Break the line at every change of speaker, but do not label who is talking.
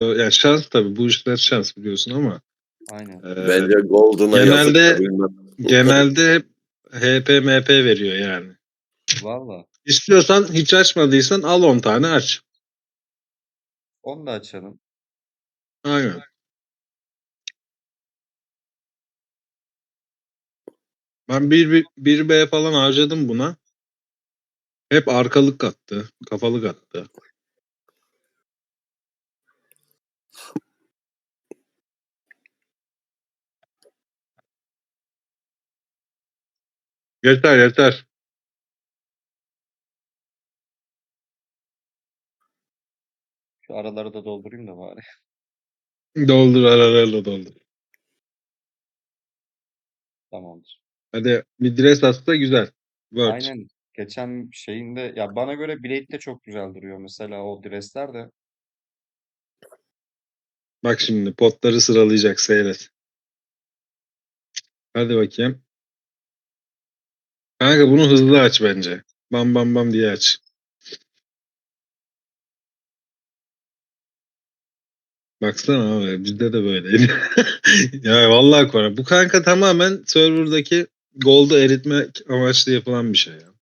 Yani şans tabii bu işler şans biliyorsun ama
Aynen.
e,
Bence Golden'a
genelde- genelde hep HP MP veriyor yani.
Valla.
İstiyorsan hiç açmadıysan al 10 tane aç.
Onu da açalım.
Aynen. Ben 1 1 B falan harcadım buna. Hep arkalık kattı, kafalık attı. Yeter yeter.
Şu araları da doldurayım da bari.
Doldur aralarla doldur.
Tamamdır.
Hadi bir dress atsa güzel. Word.
Aynen. Geçen şeyinde ya bana göre Blade de çok güzel duruyor mesela o dressler de.
Bak şimdi potları sıralayacak seyret. Hadi bakayım. Kanka bunu hızlı aç bence. Bam bam bam diye aç. Baksana abi bizde de böyleydi. ya vallahi Kore. Bu kanka tamamen serverdaki gold'u eritmek amaçlı yapılan bir şey ya.